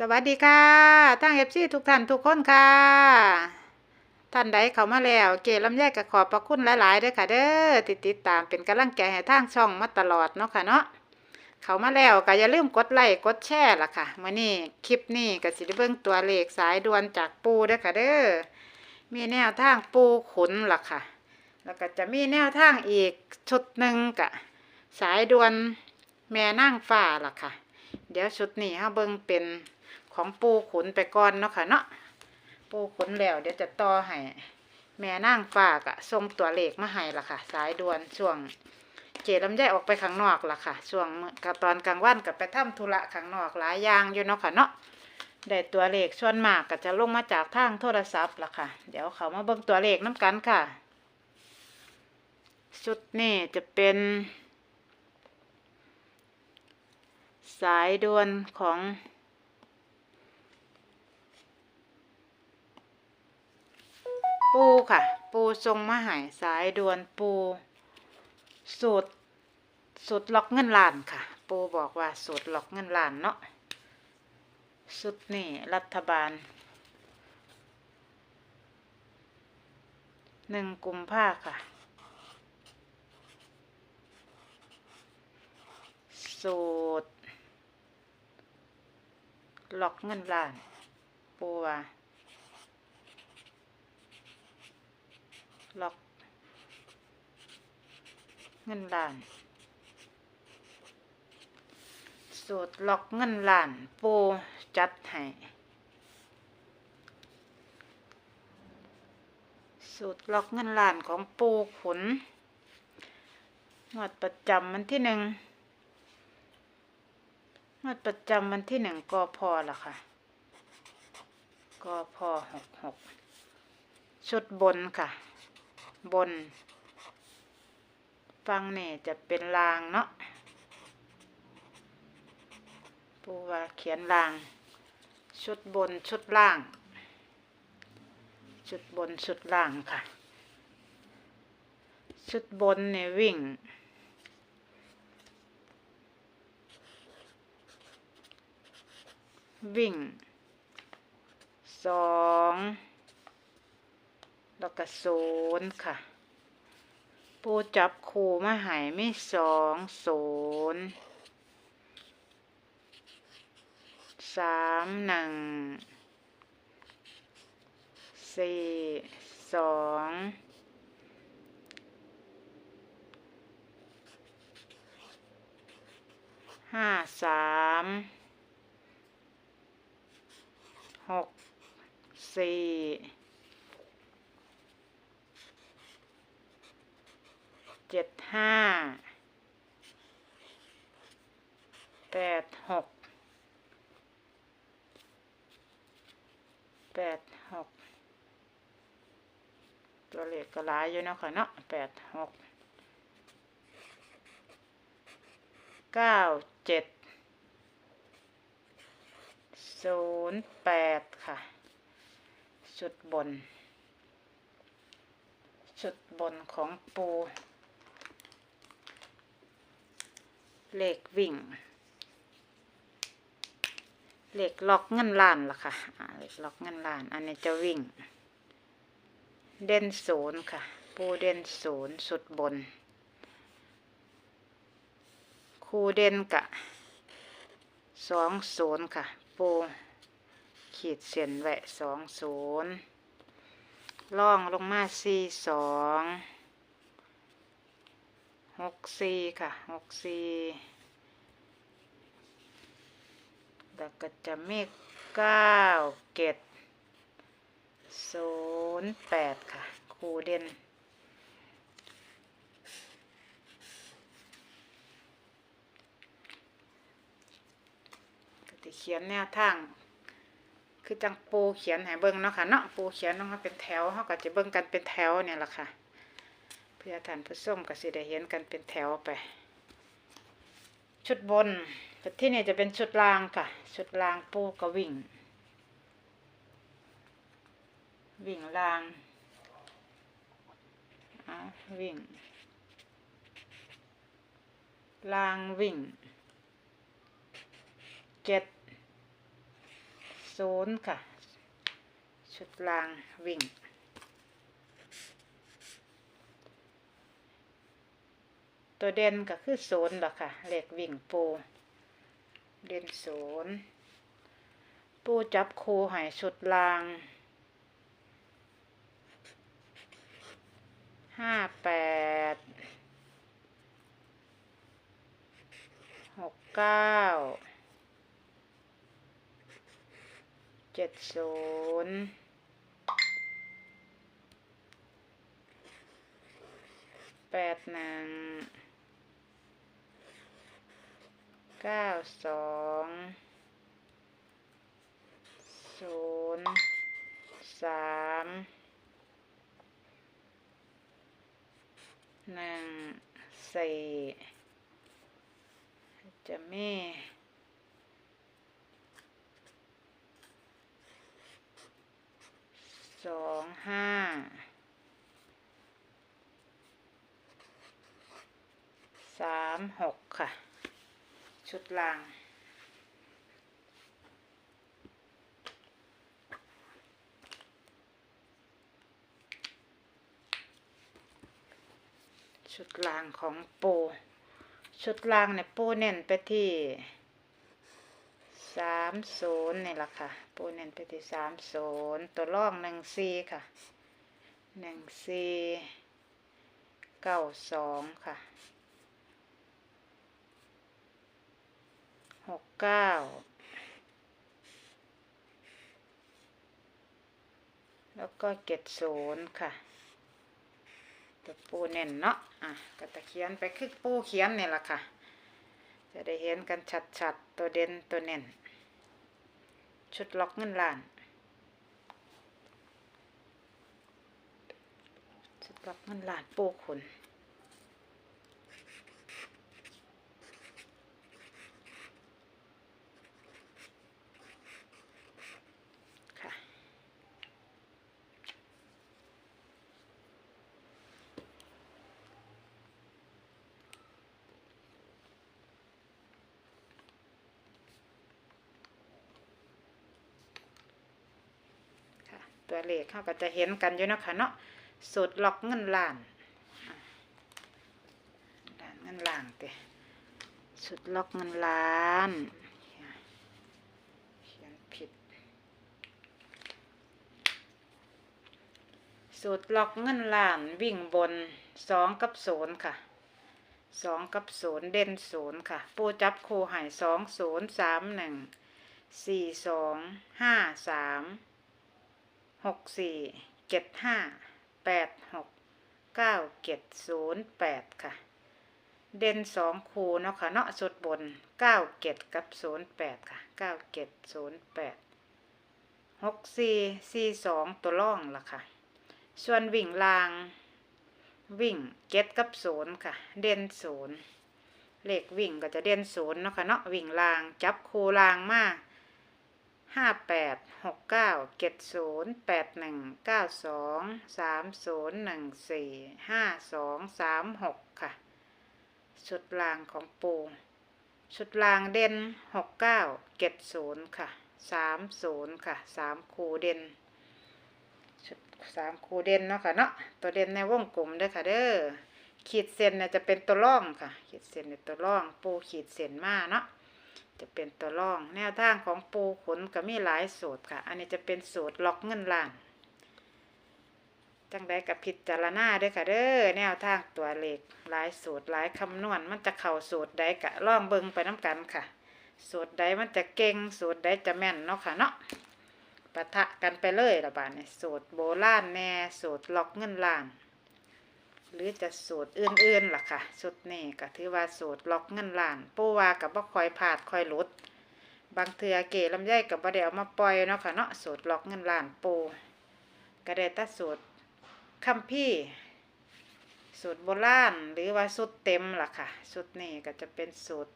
สวัสดีค่ะทั้งเอฟซีทุกท่านทุกคนค่ะ ท่านใดเข้ามาแล้ว เกลำแยกกับขอบพระคุณหลายๆเด้อค่ะ เด้อติดติดตามเป็นกำลังใจให้ทางช่องมาตลอดเนาะค่ะเนาะเข้ามาแล้วก็อย่าลืมกดไลค์กดแชร์ล่ะค่ะมื้อนี้คลิปนี้ก็สิได้เบิ่งตัวเลขสายด่วนจากปูเด้อค่ะเด้อมีแนวทางปูขุนล่ะค่ะ แล้วก็จะมีแนวทางอีกชุดหนึ่งกะสายด่วนแม่นั่งฟ้าล่ะค่ะ เดี๋ยวชุดนี้เฮาเบิ่งเป็น ของปูขุนไปก่อนเนาะค่ะเนาะปูขุนแล้ว เดี๋ยวจะต่อให้แม่นั่งฟ้ากะส่งตัวเลขมาให้ละค่ะ สายด่วนช่วง เจลำไยออกไปข้างนอกละค่ะช่วงกับตอนกลางวันกับไปทำธุระข้างนอกหลายอย่างอยู่เนาะค่ะเนาะได้ตัวเลขส่วนมากก็จะลงมาจากทางโทรศัพท์ละค่ะ เดี๋ยวเขามาเบิ่งตัวเลขน้กันค่ะชุดนี้จะเป็น สายด่วนของ ปูค่ะ ปูทรงมหายสายด่วนปูสูตรสูตรล็อกเงินล้านค่ะ ปูบอกว่าสูตรล็อกเงินล้านเนาะสุดนี่รัฐบาลหนึ่งกุมภาค่ะสูตรล็อกเงินล้านปูว่า ล็อก เงินล้าน สูตรล็อกเงินล้าน ปูจัดให้สูตรล็อกเงินล้านของปูขุนงวดประจำมันที่หนึ่งงวดประจำวันที่หนึ่งกพอละค่ะกพหกหกชุดบนค่ะ บน ฟังนี่จะเป็นรางเนาะปูว่าเขียนราง ชุดบนชุดล่าง ชุดบนชุดล่างค่ะ ชุดบนเนี่ยวิ่งวิ่งสอง แล้วก็ศูนย์ค่ะ ปูจับคูมาหายไม่สองศูนย์สามหนึ่งสี่สองห้าสามหกสี่ เจ็ดห้าแปดหกแปดหกตัวเลขก็หลายอยู่เนาะค่ะเนาะแปดหกเก้าเจ็ดศูนย์แปดค่ะ ชุดบน ชุดบนของปู เหลขวิ่งเหลขล็อกเงินล้านล่ะค่ะอ่าเลขล็อกเงินล้าน อันนี้จะวิ่ง เด่นศูนย์ค่ะ ปูเด่นศูนย์สุดบน คูเด่นกะสองศูนย์ค่ะ ปูขีดเส้นไว้สองศูนย์ล่องลงมาสี่สอง หกสี่ค่ะหกสี่แล้วก็จะมีเก้าเกตศูนย์แปดค่ะคูเด่นก็จะเขียนแนวทาง คือจังปูเขียนให้เบิ่งเนาะค่ะเนาะปูเขียนต้องมาเป็นแถวเขาก็จะเบิ่งกันเป็นแถวเนี่ยแหละค่ะ เพื่อท่านผู้ชมก็สิได้เห็นกันเป็นแถวไป ชุดบนแต่ที่นี่จะเป็นชุดล่างค่ะ ชุดล่างปูก็วิ่ง วิ่งล่างวิ่งลางวิ่งเจ็ดศูนย์ค่ะ ชุดลางวิ่ง ตัวเด่นก็คือศูนย์หรอค่ะเหลขวิ่งปู เด่นศูนย์ปูจับคูหายชุดลางห้าแปดหกเก้าเจ็ดศูนย์แปดหนึ่ง เก้าสองศูนย์สามหนึ่งสี่จะมีสองห้าสามหกค่ะ ชุดลาง ชุดลางของโป ชุดลางเนี่ยปูเน้นไปที่สามศูนย์นี่แหละค่ะ ปูเน้นไปที่สามศูนย์ตัวล่องหนึ่งซีค่ะหนึ่งซีเก้าสองค่ะ หกเก้าแล้วก็เจ็ดศูนย์ค่ะตัวปูเน่นเนาะอะก็ตะเขียนไปคือปูเขียนนี่แหละค่ะ จะได้เห็นกันชัดๆ ตัวเด่นตัวเน่น ชุดล็อกเงินล้าน ชุดล็อกเงินล้านปูขุน ค่ะ ค่ะเลขเขาก็จะเห็นกันอยู่นะคะเนาะสูตรล็อกเงินล้านล้านเงินล้านเตะสูตรล็อกเงินล้านเขียนผิดสูตรล็อกเงินล้านวิ่งบนสองกับศูนย์ค่ะสองกับศูนย์เด่นศูนย์ค่ะ ปูจับคูหายสองศูนย์สามหนึ่งสี่สองห้าสาม หกสี่เจ็ดห้าแปดหกเก้าเจ็ดศูนย์แปดค่ะ เด่นสองคูเนาะค่ะเนาะสุดบนเก้าเจ็ดกับศูนย์แปดค่ะเก้าเจ็ดศูนย์แปดหกสี่สี่สองตัวล่องละค่ะ ส่วนวิ่งลาง วิ่งเจ็ดกับศูนย์ค่ะ เด่นศูนย์เลขวิ่งก็จะเด่นศูนย์เนาะค่ะเนาะวิ่งลางจับคูลางมาก ห้าแปดหกเก้าเจ็ดศูนย์แปดหนึ่งเก้าสองสามศูนย์หนึ่งสี่ห้าสองสามหกค่ะ ชุดรางของปู ชุดรางเด่นหกเก้าเจ็ดศูนย์ค่ะสามศูนย์ค่ะสามคูเด่นชุดสามคูเด่นเนาะค่ะเนาะตัวเด่นในวงกลมเด้อค่ะเด้อขีดเส้นเนี่ยจะเป็นตัวร่องค่ะ ขีดเส้นในตัวร่อง ปูขีดเส้นมาเนาะ จะเป็นตัวร่อง แนวทางของปูขนก็มีหลายสูตรค่ะ อันนี้จะเป็นสูตรล็อกเงินล้าน จังใดกับพิจารณาด้วยค่ะเด้อแนวทางตัวเลขหลายสูตรหลายคำนวณมันจะเข้าสูตรใดกะล่องเบิงไปน้ำกันค่ะ สูตรใดมันจะเก่งสูตรใดจะแม่นเนาะค่ะเนาะปะทะกันไปเลยละบาดนี้สูตรโบราณแน่สูตรล็อกเงินล้าน หรือจะสูตรอื่นๆล่ะค่ะสุดนี่ก็ถือว่าสูตรล็อกเงินล้านปูว่ากับบ่คอยผาดคอยหลุด บางเทือเกลำไยกับบ่ได้เอามาปล่อยเนาะค่ะเนาะสูตรล็อกเงินล้านปูก็ได้แตัสูตรคัมพี่สูตรโบราณหรือว่าสูตรเต็มล่ะค่ะสูตรนี่ก็จะเป็นสูตร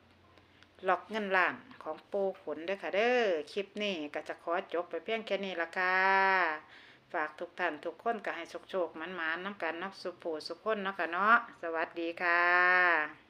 ล็อกเงินล้านของปูขุนเด้อค่ะเด้อคลิปนี้ก็จะขอจบไปเพียงแค่นี้ละค่ะ ฝากทุกท่านทุกคนก็ให้โชคๆมันๆน้ำกันเนาะสุผูสุขคนเนาะค่ะเนาะสวัสดีค่ะ